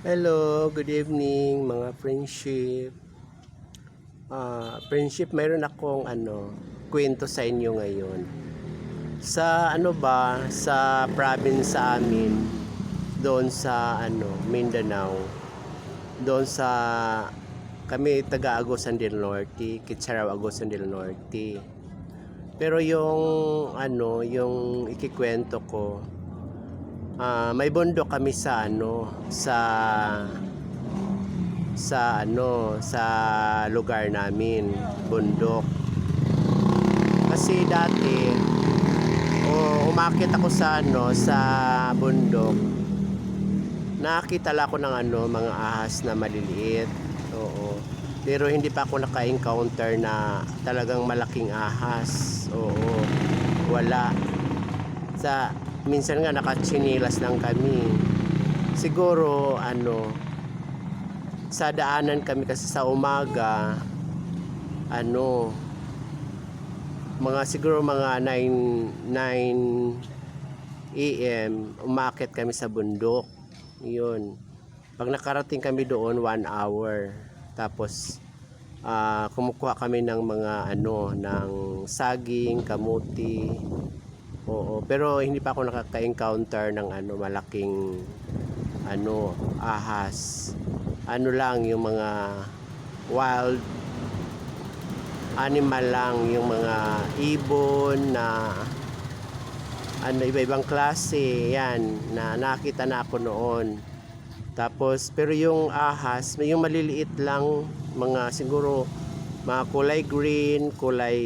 Hello, good evening mga friendship. Ah, friendship, mayroon akong ano, kwento sa inyo ngayon. Sa ano ba, sa province sa amin, doon sa ano, Mindanao, doon sa kami taga Agusan del Norte, Kitsaraw Agusan del Norte. Pero yung ano, yung ikikwento ko, Ah, may bundok kami sa ano, sa sa ano, sa lugar namin, bundok. Kasi dati o umakit ako sa ano, sa bundok. Nakakita lang ako ng ano, mga ahas na maliliit. Oo. Pero hindi pa ako naka-encounter na talagang malaking ahas. Oo. Wala. Sa minsan nga nakatsinilas lang kami. Siguro ano sa daanan kami kasi sa umaga ano mga siguro mga 9 9 AM umakit kami sa bundok. Yun. Pag nakarating kami doon, 1 hour. Tapos ah, kumukuha kami ng mga ano ng saging, kamuti, Oo, pero hindi pa ako nakaka-encounter ng ano malaking ano ahas. Ano lang yung mga wild animal lang yung mga ibon na ano iba-ibang klase yan na nakita na ako noon. Tapos pero yung ahas, yung maliliit lang mga siguro mga kulay green, kulay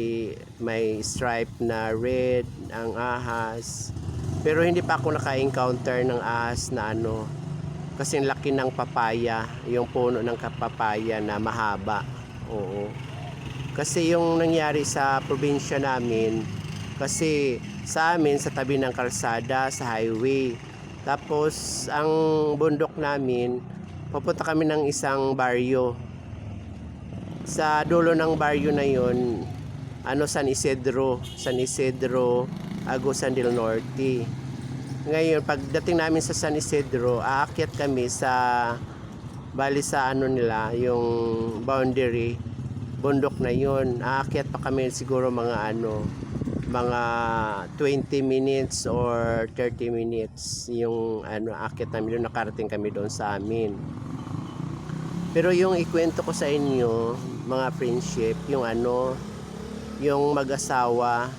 may stripe na red ang ahas. Pero hindi pa ako naka-encounter ng ahas na ano kasi laki ng papaya, yung puno ng kapapaya na mahaba. Oo. Kasi yung nangyari sa probinsya namin, kasi sa amin sa tabi ng kalsada, sa highway. Tapos ang bundok namin, papunta kami ng isang baryo sa dulo ng baryo na yon ano San Isidro San Isidro Agusan del Norte. Ngayon pagdating namin sa San Isidro aakyat kami sa bali sa ano nila yung boundary bundok na yon aakyat pa kami siguro mga ano mga 20 minutes or 30 minutes yung ano aakyat namin doon. Nakarating kami doon sa amin. Pero yung ikwento ko sa inyo, mga friendship, yung ano, yung mag-asawa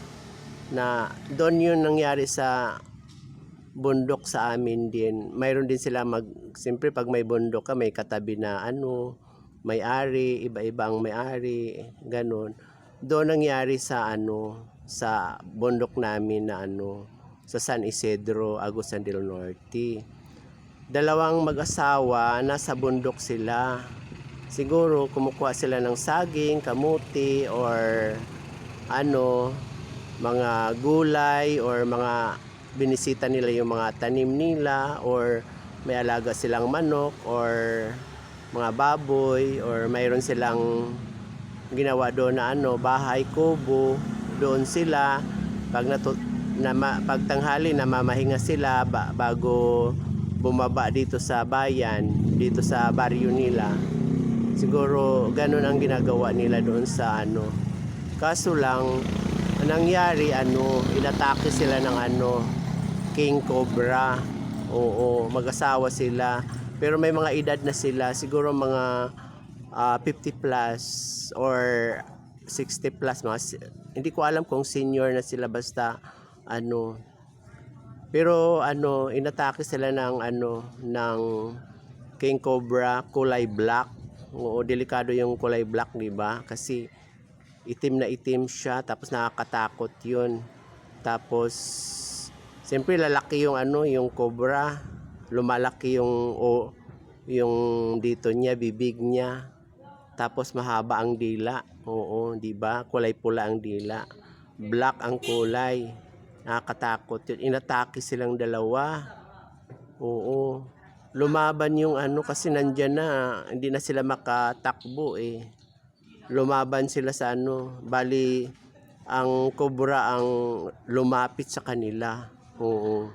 na doon yun nangyari sa bundok sa amin din. Mayroon din sila mag, siyempre pag may bundok ka, may katabi na ano, may-ari, iba-ibang may-ari, ganun. Doon nangyari sa ano, sa bundok namin na ano, sa San Isidro, Agusan del Norte dalawang mag-asawa nasa bundok sila. Siguro kumukuha sila ng saging, kamuti or ano, mga gulay or mga binisita nila yung mga tanim nila or may alaga silang manok or mga baboy or mayroon silang ginawa doon na ano, bahay kubo, doon sila pag natu na ma- pagtanghali namamahinga sila ba- bago bumaba dito sa bayan, dito sa baryo nila. Siguro ganun ang ginagawa nila doon sa ano. Kaso lang, ang nangyari ano, inatake sila ng ano, king cobra. Oo, mag-asawa sila. Pero may mga edad na sila, siguro mga ah, 50 plus or 60 plus mga hindi ko alam kung senior na sila basta ano pero ano, inatake sila ng ano ng king cobra kulay black. Oo, delikado yung kulay black, 'di ba? Kasi itim na itim siya tapos nakakatakot 'yun. Tapos siyempre lalaki yung ano, yung cobra. Lumalaki yung o yung dito niya, bibig niya. Tapos mahaba ang dila. Oo, 'di ba? Kulay pula ang dila. Black ang kulay. Nakakatakot yun. Inatake silang dalawa. Oo. Lumaban yung ano kasi nandyan na. Hindi na sila makatakbo eh. Lumaban sila sa ano. Bali, ang kobra ang lumapit sa kanila. Oo.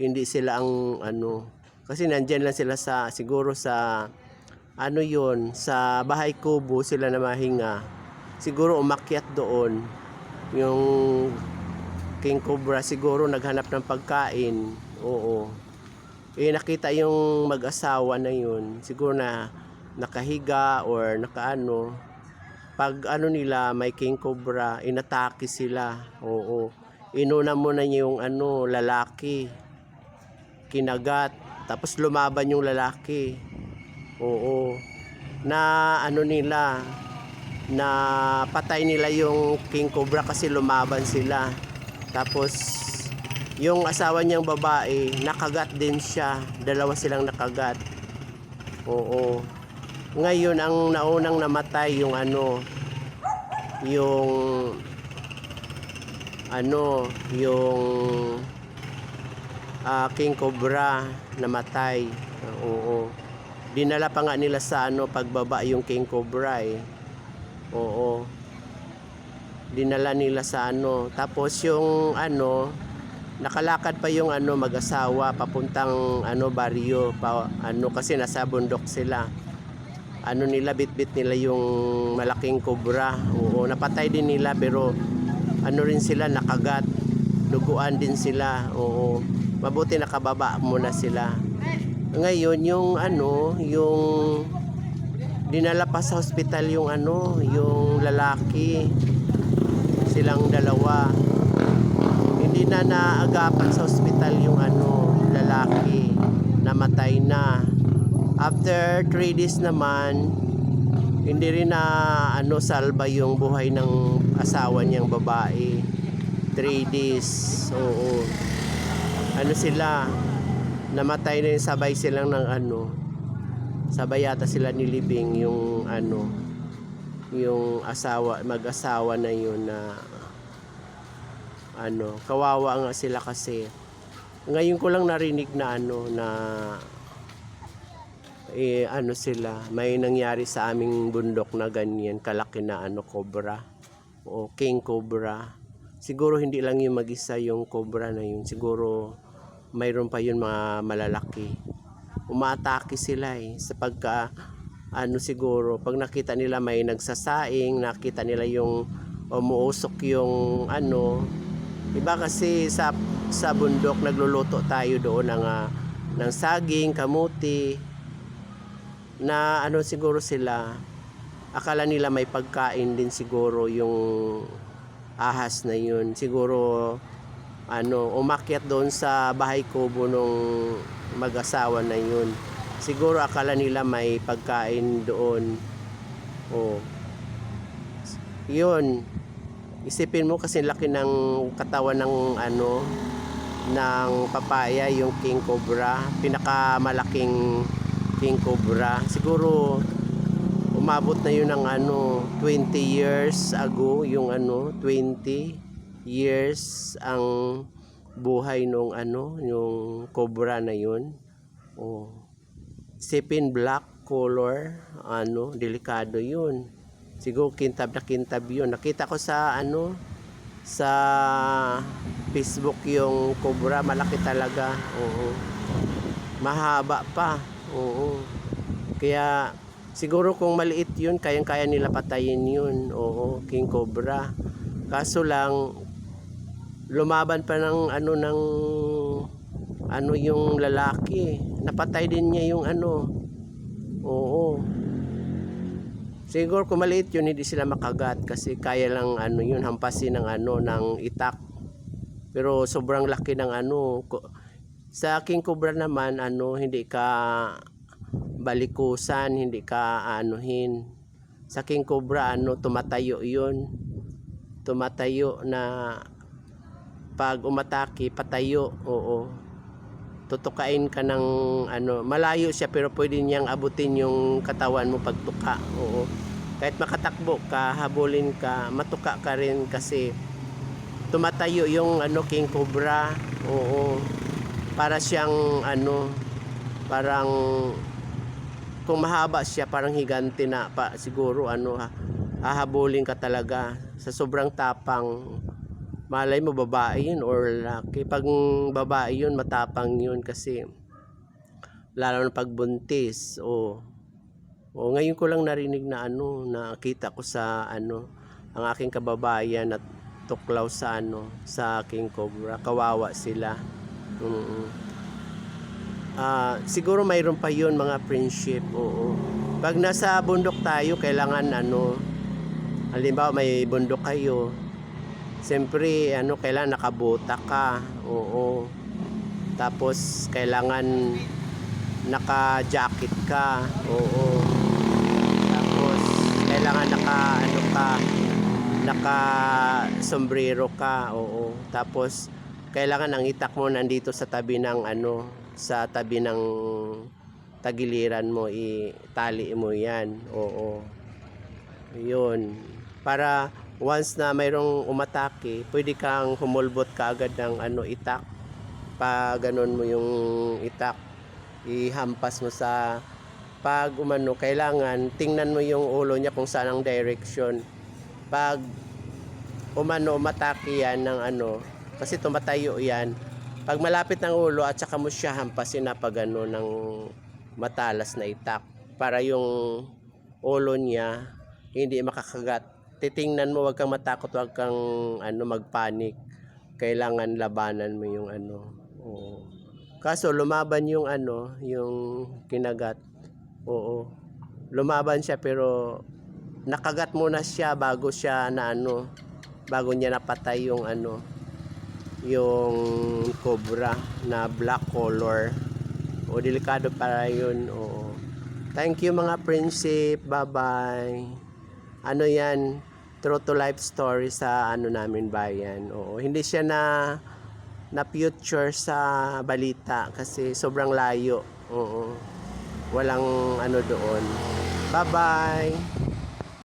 Hindi sila ang ano. Kasi nandyan lang sila sa, siguro sa, ano yun, sa bahay kubo sila na mahinga. Siguro umakyat doon. Yung King Cobra siguro naghanap ng pagkain. Oo. Eh nakita yung mag-asawa na yun. Siguro na nakahiga or nakaano. Pag ano nila, may King Cobra, inatake sila. Oo. Inuna mo na niya yung ano, lalaki. Kinagat. Tapos lumaban yung lalaki. Oo. Na ano nila, na patay nila yung King Cobra kasi lumaban sila. Tapos yung asawa niyang babae, nakagat din siya. Dalawa silang nakagat. Oo. Ngayon ang naunang namatay yung ano yung ano yung ah, King Cobra namatay. Oo. Dinala pa nga nila sa ano pagbaba yung King Cobra eh. Oo. Dinala nila sa ano. Tapos yung ano, nakalakad pa yung ano mag-asawa papuntang ano baryo pa ano kasi nasa bundok sila. Ano nila bitbit nila yung malaking kobra. Oo, napatay din nila pero ano rin sila nakagat. Duguan din sila. Oo. Mabuti nakababa muna sila. Ngayon yung ano, yung dinala pa sa hospital yung ano, yung lalaki. Silang dalawa. Hindi na naagapan sa hospital yung ano, lalaki. Namatay na. After 3 days naman, hindi rin na ano salba yung buhay ng asawa niyang babae. 3 days. Oo. Ano sila? Namatay na yung sabay silang ng ano. Sabay yata sila nilibing yung ano yung asawa mag-asawa na yun na ano kawawa nga sila kasi ngayon ko lang narinig na ano na eh, ano sila may nangyari sa aming bundok na ganyan kalaki na ano cobra. O king cobra. Siguro hindi lang yung mag-isa yung cobra na yun. Siguro mayroon pa yun mga malalaki. Umaatake sila eh sa pagka ano siguro pag nakita nila may nagsasaing nakita nila yung umuusok yung ano. Iba kasi sa sa bundok nagluluto tayo doon ng ah, ng saging kamuti na ano siguro sila akala nila may pagkain din siguro yung ahas na yun. Siguro ano umakyat doon sa bahay kubo nung mag-asawa na yun. Siguro akala nila may pagkain doon. Oh yun. Isipin mo kasi laki ng katawan ng ano ng papaya yung king cobra. Pinakamalaking king cobra. Siguro umabot na yun ng ano 20 years ago yung ano 20 years ang buhay nung ano yung cobra na yun. Oh. Sipin black color ano delikado yun. Siguro kintab na kintab yun. Nakita ko sa ano sa Facebook yung cobra malaki talaga. Oo. Mahaba pa oo. Kaya siguro kung maliit yun kayang kaya nila patayin yun. Oo king cobra. Kaso lang lumaban pa ng ano ng ano yung lalaki. Napatay din niya yung ano. Oo. Siguro kung maliit yun hindi sila makagat kasi kaya lang ano yun hampasin ng ano ng itak. Pero sobrang laki ng ano sa king cobra naman ano hindi ka balikusan hindi ka anuhin sa king cobra ano tumatayo yun. Tumatayo na pag umatake patayo oo. Tutukain ka ng ano malayo siya pero pwede niyang abutin yung katawan mo pagtuka oo. Kahit makatakbo ka habulin ka matuka ka rin kasi tumatayo yung ano king cobra oo para siyang ano parang kung mahaba siya parang higante na pa siguro ano ha, hahabulin ka talaga sa sobrang tapang malay mo babae yun or lalaki pag babae yun matapang yun kasi lalo na pagbuntis. O, o ngayon ko lang narinig na ano, nakita ko sa ano, ang aking kababayan at tuklaw sa ano, sa aking cobra. Kawawa sila. Mm Ah, siguro mayroon pa yun mga friendship, oo. Pag nasa bundok tayo, kailangan ano, halimbawa may bundok kayo, siyempre ano, kailangan nakabota ka, oo. Tapos kailangan naka-jacket ka, oo. Tapos kailangan naka ano ka, naka sombrero ka, oo. Tapos kailangan ang itak mo nandito sa tabi ng ano, sa tabi ng tagiliran mo, itali mo yan, oo. Yun. Para once na mayroong umatake, pwede kang humulbot kaagad ng ano, itak. Pa ganun mo yung itak, ihampas mo sa pag umano, kailangan tingnan mo yung ulo niya kung saan ang direction. Pag umano, umatake yan ng ano, kasi tumatayo yan. Pag malapit ng ulo at saka mo siya hampasin na pag ano, ng matalas na itak para yung ulo niya hindi makakagat. Titingnan mo, wag kang matakot, wag kang ano, magpanik. Kailangan labanan mo yung ano. Oo. Kaso lumaban yung ano, yung kinagat. Oo. Lumaban siya pero nakagat muna siya bago siya na ano, bago niya napatay yung ano, yung cobra na black color. O delikado para yun. Oo. Thank you mga friendship. Bye-bye. Ano yan? True to life story sa ano namin bayan. Oo. Hindi siya na na future sa balita kasi sobrang layo. Oo. Walang ano doon. Bye-bye.